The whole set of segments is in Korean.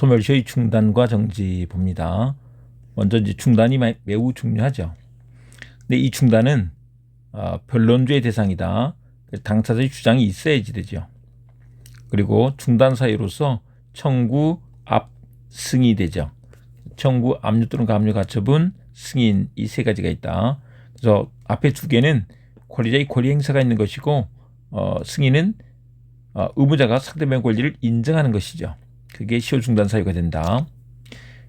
소멸시의 중단과 정지 봅니다. 먼저 이제 중단이 마- 매우 중요하죠. 근데 이 중단은 어, 변론주의 대상이다. 당사자의 주장이 있어야지 되죠. 그리고 중단 사유로서 청구 압 승이 되죠. 청구 압류 또는 감류 가처분 승인 이 세 가지가 있다. 그래서 앞에 두 개는 권리자의 권리 행사가 있는 것이고 어, 승인은 어, 의무자가 상대방의 권리를 인정하는 것이죠. 그게 시효 중단 사유가 된다.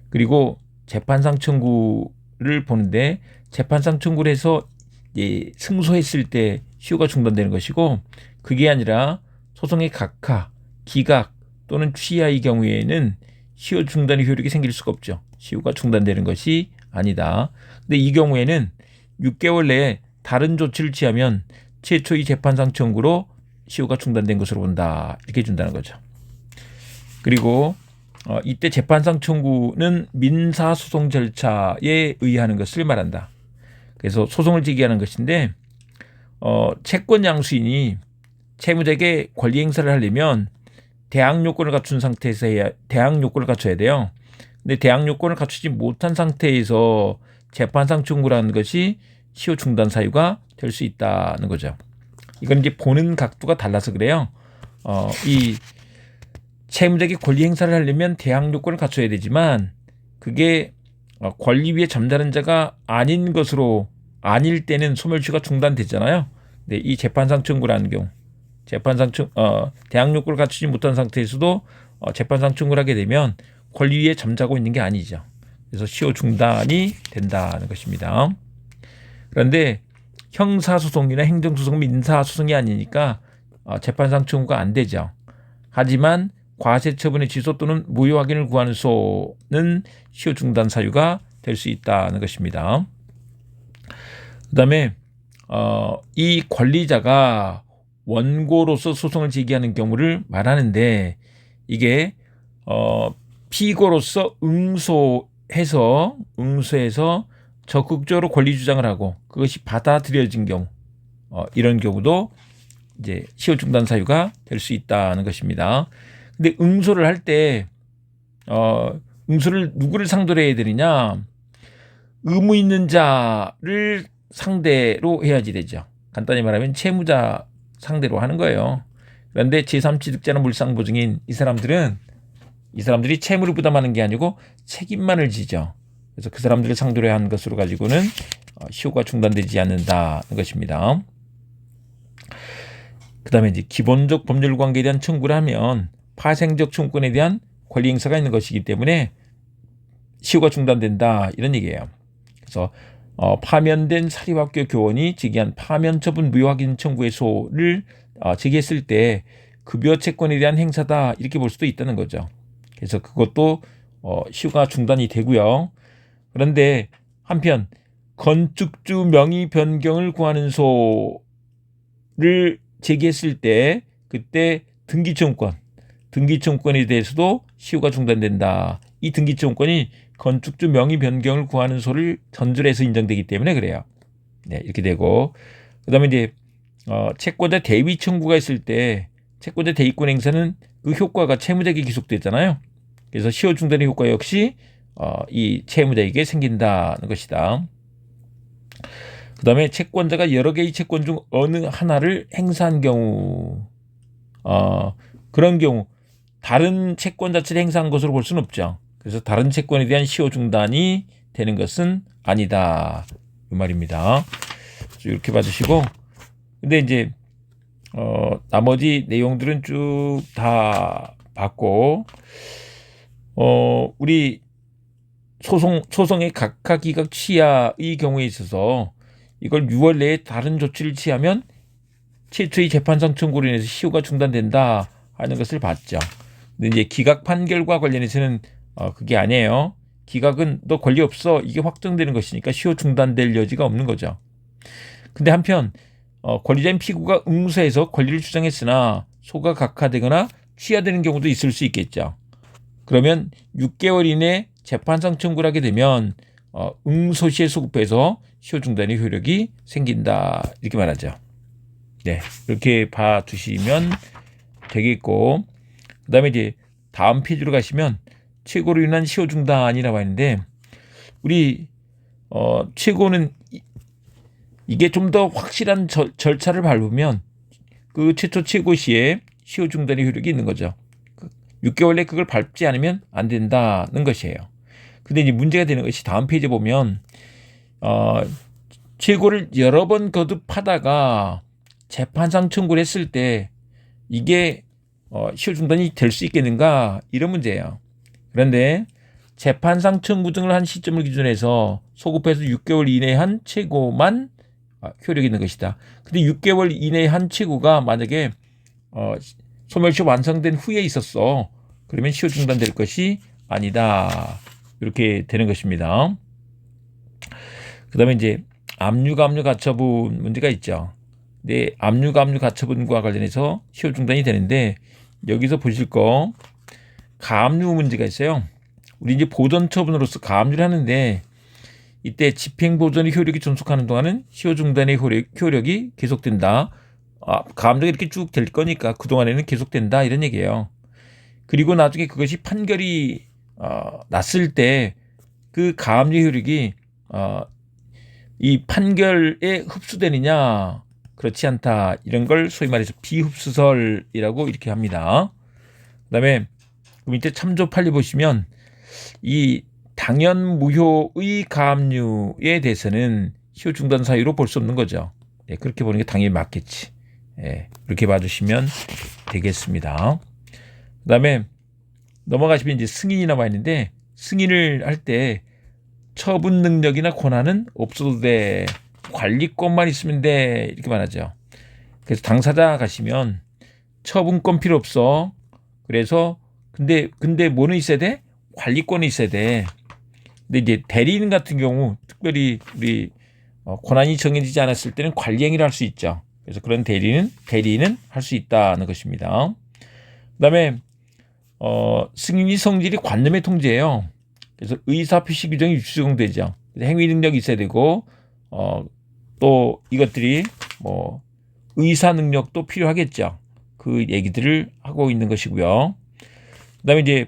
그리고 재판상 청구를 보는데 재판상 청구를 해서 예, 승소했을 때 시효가 중단되는 것이고 그게 아니라 소송의 각하, 기각 또는 취하의 경우에는 시효 중단의 효력이 생길 수가 없죠. 시효가 중단되는 것이 아니다. 근데 이 경우에는 6개월 내에 다른 조치를 취하면 최초의 재판상 청구로 시효가 중단된 것으로 본다. 이렇게 준다는 거죠. 그리고 어, 이때 재판상 청구는 민사소송 절차에 의하는 것을 말한다. 그래서 소송을 제기하는 것인데 어, 채권 양수인이 채무자에게 권리 행사를 하려면 대항 요건을 갖춘 상태에서 해야 대항 요건을 갖춰야 돼요. 근데 대항 요건을 갖추지 못한 상태에서 재판상 청구라는 것이 시효 중단 사유가 될 수 있다는 거죠. 이건 이제 보는 각도가 달라서 그래요. 어, 이 채무자에게 권리 행사를 하려면 대항 요건을 갖춰야 되지만 그게 어, 권리 위에 잠자는 자가 아닌 것으로 아닐 때는 소멸시효가 중단되잖아요. 근데 이 재판상 청구라는 경우 재판상 청 어, 대항 요건을 갖추지 못한 상태에서도 어, 재판상 청구를 하게 되면 권리 위에 잠자고 있는 게 아니죠. 그래서 시효 중단이 된다는 것입니다. 그런데 형사소송이나 행정소송, 민사소송이 아니니까 어, 재판상 청구가 안 되죠. 하지만 과세 처분의 취소 또는 무효 확인을 구하는 소는 시효 중단 사유가 될 수 있다는 것입니다. 그다음에 어, 이 권리자가 원고로서 소송을 제기하는 경우를 말하는데 이게 어, 피고로서 응소해서 응소해서 적극적으로 권리 주장을 하고 그것이 받아들여진 경우 어, 이런 경우도 이제 시효 중단 사유가 될 수 있다는 것입니다. 근데 응소를 할 때 어, 응소를 누구를 상대로 해야 되느냐? 의무 있는 자를 상대로 해야지 되죠. 간단히 말하면 채무자 상대로 하는 거예요. 그런데 제3취득자는 물상보증인 이 사람들은 이 사람들이 채무를 부담하는 게 아니고 책임만을 지죠. 그래서 그 사람들을 상대로 한 것으로 가지고는 어, 시효가 중단되지 않는다는 것입니다. 그 다음에 이제 기본적 법률 관계에 대한 청구를 하면 파생적 청구권에 대한 권리 행사가 있는 것이기 때문에 시효가 중단된다 이런 얘기예요. 그래서 어, 파면된 사립학교 교원이 제기한 파면 처분 무효 확인 청구의 소를 어, 제기했을 때 급여 채권에 대한 행사다 이렇게 볼 수도 있다는 거죠. 그래서 그것도 어, 시효가 중단이 되고요. 그런데 한편 건축주 명의 변경을 구하는 소를 제기했을 때 그때 등기청권 등기청권에 대해서도 시효가 중단된다. 이 등기청권이 건축주 명의 변경을 구하는 소를 전제해서 인정되기 때문에 그래요. 네, 이렇게 되고 그다음에 이제 어, 채권자 대위 청구가 있을 때 채권자 대위권 행사는 그 효과가 채무자에게 기속되잖아요. 그래서 시효 중단의 효과 역시 어, 이 채무자에게 생긴다는 것이다. 그 다음에 채권자가 여러 개의 채권 중 어느 하나를 행사한 경우 어, 그런 경우 다른 채권 자체를 행사한 것으로 볼 수는 없죠. 그래서 다른 채권에 대한 시효 중단이 되는 것은 아니다. 이 말입니다. 이렇게 봐주시고 근데 이제 어, 나머지 내용들은 쭉 다 봤고 어, 우리 소송 소송의 각하 기각 취하의 경우에 있어서 이걸 6월 내에 다른 조치를 취하면 최초의 재판상 청구로 인해서 시효가 중단된다 하는 것을 봤죠. 근데 이제 기각 판결과 관련해서는 어, 그게 아니에요. 기각은 너 권리 없어 이게 확정되는 것이니까 시효 중단될 여지가 없는 거죠. 근데 한편 어, 권리자인 피고가 응소해서 권리를 주장했으나 소가 각하되거나 취하되는 경우도 있을 수 있겠죠. 그러면 6개월 이내 재판상 청구를 하게 되면 어, 응소 시에 소급해서 시효 중단의 효력이 생긴다 이렇게 말하죠. 네, 이렇게 봐두시면 되겠고 그 다음에 이제 다음 페이지로 가시면 최고로 인한 시효 중단이라고 하는데 우리 어 최고는 이- 이게 좀 더 확실한 절, 절차를 밟으면 그 최초 최고 시에 시효 중단의 효력이 있는 거죠. 6개월 내 그걸 밟지 않으면 안 된다는 것이에요. 근데 이제 문제가 되는 것이 다음 페이지에 보면 어 최고를 여러 번 거듭하다가 재판상 청구를 했을 때 이게 어, 시효 중단이 될 수 있겠는가 이런 문제예요. 그런데 재판상 청구 등을 한 시점을 기준해서 소급해서 6개월 이내에 한 최고만 아, 효력이 있는 것이다. 근데 6개월 이내에 한 최고가 만약에 어, 소멸시 완성된 후에 있었어. 그러면 시효 중단될 것이 아니다. 이렇게 되는 것입니다. 그 다음에 이제 압류 압류 가처분 문제가 있죠. 네, 압류 압류 가처분과 관련해서 시효 중단이 되는데 여기서 보실 거 가압류 문제가 있어요. 우리 이제 보전 처분으로서 가압류를 하는데 이때 집행 보전의 효력이 존속하는 동안은 시효 중단의 효력, 효력 이 계속된다. 아, 가압류가 이렇게 쭉 될 거니까 그 동안에는 계속된다 이런 얘기예요. 그리고 나중에 그것이 판결이 어, 났을 때 그 가압류 효력이 어, 이 판결에 흡수되느냐 그렇지 않다 이런 걸 소위 말해서 비흡수설이라고 이렇게 합니다. 그다음에 그 밑에 참조 판례 보시면 이 당연 무효의 가압류에 대해서는 시효 중단 사유로 볼 수 없는 거죠. 예, 그렇게 보는 게 당연히 맞겠지. 예, 이렇게 봐주시면 되겠습니다. 그 다음에 넘어가시면 이제 승인이 남아 있는데 승인을 할 때 처분 능력이나 권한은 없어도 돼. 관리권만 있으면 돼. 이렇게 말하죠. 그래서 당사자 가시면 처분권 필요 없어. 그래서 근데 근데 뭐는 있어야 돼? 관리권이 있어야 돼. 근데 이제 대리인 같은 경우 특별히 우리 어, 권한이 정해지지 않았을 때는 관리 행위를 할 수 있죠. 그래서 그런 대리는 대리인은 할 수 있다는 것입니다. 그다음에 어, 승인이 성질이 관념의 통제예요. 그래서 의사 표시 규정이 유추적용되죠. 행위 능력이 있어야 되고 어, 또 이것들이 뭐 의사 능력도 필요하겠죠. 그 얘기들을 하고 있는 것이고요. 그다음에 이제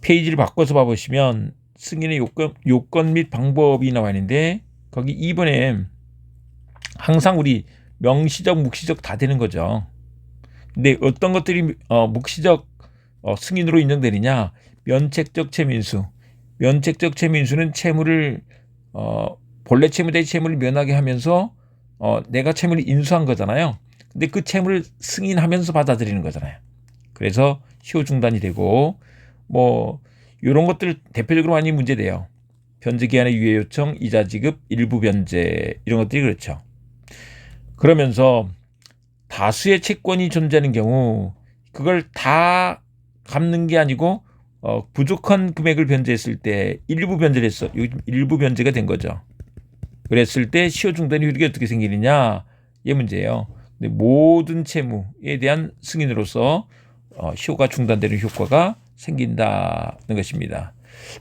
페이지를 바꿔서 봐보시면 승인의 요건, 요건 및 방법이 나와 있는데 거기 2번에 항상 우리 명시적, 묵시적 다 되는 거죠. 근데 어떤 것들이 어, 묵시적 어, 승인으로 인정되느냐? 면책적 채민수. 면책적 채민수는 채무를 어, 본래 채무자의 채무를 면하게 하면서 어, 내가 채무를 인수한 거잖아요. 근데 그 채무를 승인하면서 받아들이는 거잖아요. 그래서 시효 중단이 되고 뭐 이런 것들 대표적으로 많이 문제돼요. 변제 기한의 유예 요청, 이자 지급, 일부 변제 이런 것들이 그렇죠. 그러면서 다수의 채권이 존재하는 경우 그걸 다 갚는 게 아니고 어, 부족한 금액을 변제했을 때 일부 변제를 했어. 일부 변제가 된 거죠. 그랬을 때 시효 중단의 효력이 어떻게 생기느냐 이 문제예요. 근데 모든 채무에 대한 승인으로서 어, 시효가 중단되는 효과가 생긴다는 것입니다.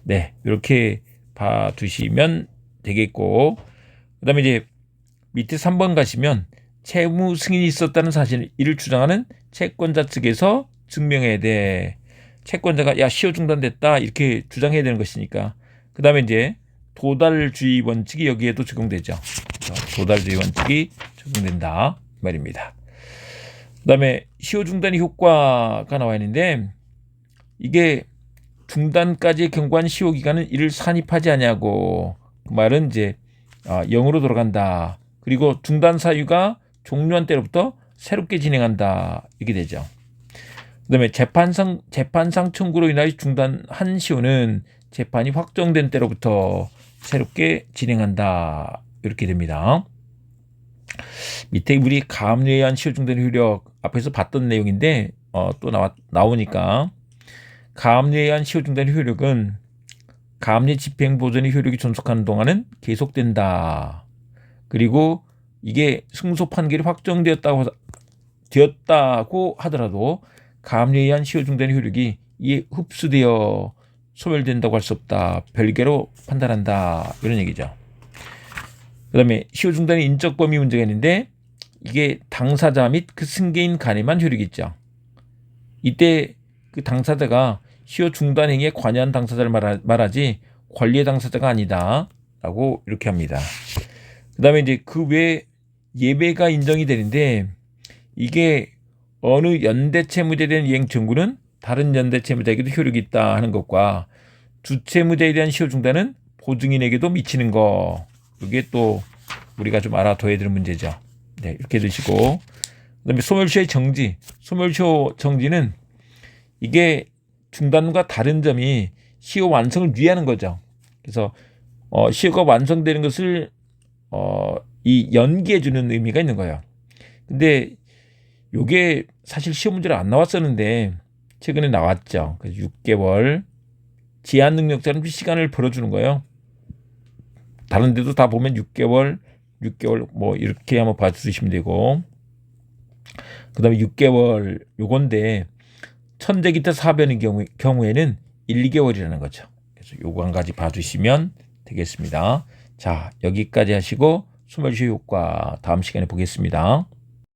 네, 이렇게 봐두시면 되겠고, 그 다음에 이제 밑에 3번 가시면 채무 승인이 있었다는 사실을 이를 주장하는 채권자 측에서 증명해야 돼. 채권자가 야 시효 중단됐다 이렇게 주장해야 되는 것이니까. 그 다음에 이제 도달주의 원칙이 여기에도 적용되죠. 도달주의 원칙이 적용된다 이 말입니다. 그다음에 시효 중단의 효과가 나와 있는데 이게 중단까지 경과한 시효 기간은 이를 산입하지 아니하고 그 말은 이제 아, 0으로 돌아간다. 그리고 중단 사유가 종료한 때로부터 새롭게 진행한다. 이렇게 되죠. 그다음에 재판상 재판상 청구로 인하여 중단한 시효는 재판이 확정된 때로부터 새롭게 진행한다. 이렇게 됩니다. 밑에 우리 가압류에 의한 중단 효력 앞에서 봤던 내용인데 어, 또 나와, 나오니까 가압류에 의한 중단 효력은 가압류 집행 보전의 효력이 존속하는 동안은 계속된다. 그리고 이게 승소 판결이 확정되었다고 되었다고 하더라도 가압류에 의한 시효 중단의 효력이 이에 흡수되어 소멸된다고 할 수 없다. 별개로 판단한다. 이런 얘기죠. 그 다음에 시효 중단의 인적 범위 문제가 있는데 이게 당사자 및 그 승계인 간에만 효력이 있죠. 이때 그 당사자가 시효 중단 행위에 관여한 당사자를 말하, 말하지 권리의 당사자가 아니다 라고 이렇게 합니다. 그 다음에 이제 그 외 예배가 인정이 되는데 이게 어느 연대 채무자에 대한 이행 청구는 다른 연대 채무자에게도 효력이 있다 하는 것과 주채무자에 대한 시효 중단은 보증인에게도 미치는 거. 이게 또 우리가 좀 알아둬야 될 문제죠. 네, 이렇게 드시고 그 다음에 소멸시효의 정지. 소멸시효 정지는 이게 중단과 다른 점이 시효 완성을 위하는 거죠. 그래서 어, 시효가 완성되는 것을 어, 이 연기해 주는 의미가 있는 거예요. 근데 요게 사실 시험 문제로 안 나왔었는데 최근에 나왔죠. 그래서 6개월 제한 능력자는 시간을 벌어주는 거예요. 다른 데도 다 보면 6개월, 6개월 뭐 이렇게 한번 봐주시면 되고 그다음에 6개월 요건데 천대기타 사변의 경우, 경우에는 1, 2개월이라는 거죠. 그래서 요거 한 가지 봐주시면 되겠습니다. 자 여기까지 하시고 소멸시효 효과 다음 시간에 보겠습니다.